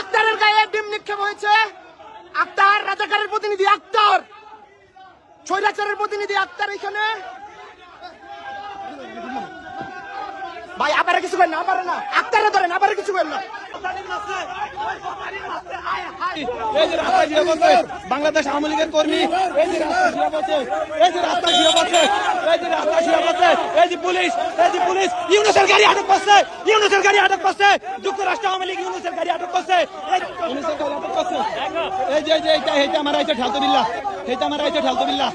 আক্তারের গায়ে ডিম নিক্ষেপ হয়েছে। আক্তার, রাজাকারের প্রতিনিধি, আক্তার। ছৈরাচারের প্রতিনিধি, আক্তার এখানে। ভাই আবার কিছু করেন না আবার না। আক্তারে ধরেন আবার কিছু করেন না। এই যে রাস্তা ঘিরে বসে বাংলাদেশ আওয়ামী লীগের কর্মী। এই যে রাস্তা ঘিরে বসে এই যে রাস্তা ঘিরে বসে এই যে রাস্তা ঘিরে বসে এই যে পুলিশ এই যে পুলিশ ইউনুসের গাড়ি আটক করছে ইউনুসের গাড়ি আটক করছে যুক্তরাষ্ট্র আওয়ামী লীগ ইউনুসের গাড়ি আটক করছে এই ইউনুসের গাড়ি আটক করছে। এই যে এই যে এইটা এইটা আমার আইছে ঠালতো বিল্লাহ এইটা আমার আইছে ঠালতো বিল্লাহ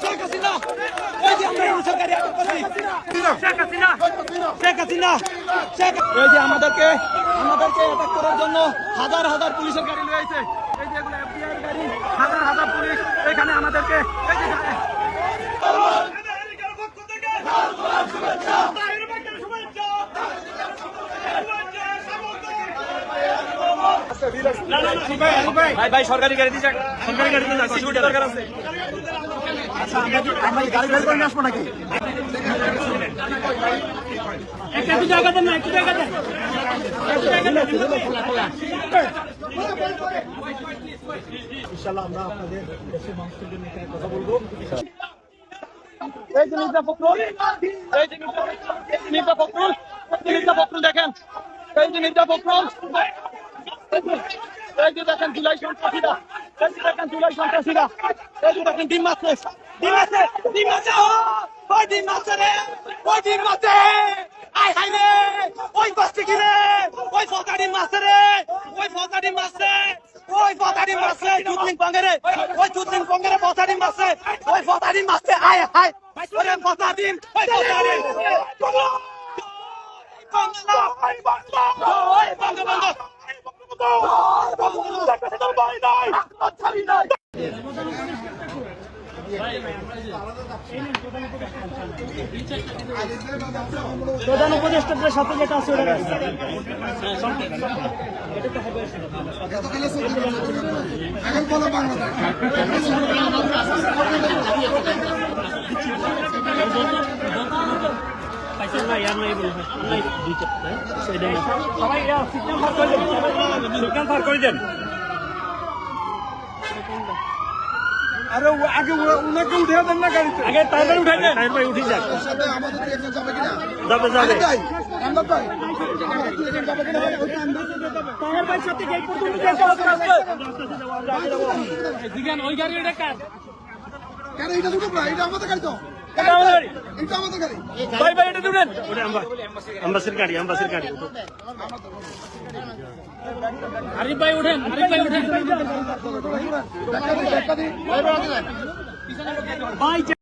শেখ হাসিনা এই যে আমরা ইউনুসের গাড়ি আটক করছি শেখ হাসিনা শেখ হাসিনা শেখ এই যে আমাদেরকে আমাদেরকে অ্যাটাক করার জন্য হাজার হাজার পুলিশের গাড়ি রয়েছে এই যে এগুলো FBI গাড়ি হাজার হাজার পুলিশ এখানে আমাদেরকে এই যে ভাই ভাই সরকারি গাড়ি দিছে সরকারি না সিকিউরিটি দরকার আছে। আচ্ছা আমরা গাড়ি বের করে নিয়ে আসব নাকি? যে মির্জা এই যে মির্জা ফখরুল এই যে মির্জা ফখরুল দেখেন এই যে মির্জা ফখরুল এই যে দেখেন জুলাই সন্ত্রাসীরা এই যে দেখেন জুলাই সন্ত্রাসীরা এই যে দেখেন ডিম মারছে ডিম মারছে ডিম ও! ওই ডিম মারছে রে ওই ডিম মারছে হাই রে ওই বস্তি কি রে? ওই ফতা ডিম রে ওই ফতা ডিম ওই ফতা ডিম মারছে চুতলিং পঙ্গেরে ওই চুতলিং পঙ্গেরে ফতা ডিম মারছে ওই ফতা ডিম মারছে আয় হাই ওরে ফতা ডিম ওই ফতা বাংলা। বাংলা। ওই প্রধান উপদেষ্টাদের সাথে যেটা আছে ওটা সবাই সিগন্যাল ফার করে দেন সিগন্যাল ফার করে দেন আরে ও আগে ও- ওনাকে উঠে দেন না গাড়িতে। আগে তাড়াতাড়ি উঠে দেন। তারপরে ভাই উঠে যান। সাথে আমাদের দুই একজন যাবে কিনা? যাবে যাবে। তাই? আমরা তাই। তাহের ভাই সাথে গেট পর্যন্ত যেতে হবে দিগান ওই গাড়ি এটা কার? কেন এটা দুটো এটা আমাদের গাড়ি তো। এটা আমাদের গাড়ি। এটা আমাদের গাড়ি ভাই ভাই এটা দুটেন ওটা আমরা আম্বাসির গাড়ি আম্বাসির গাড়ি আরিফ ভাই উঠেন আরিফ ভাই উঠেন দেখা দিই দেখা দিই ভাই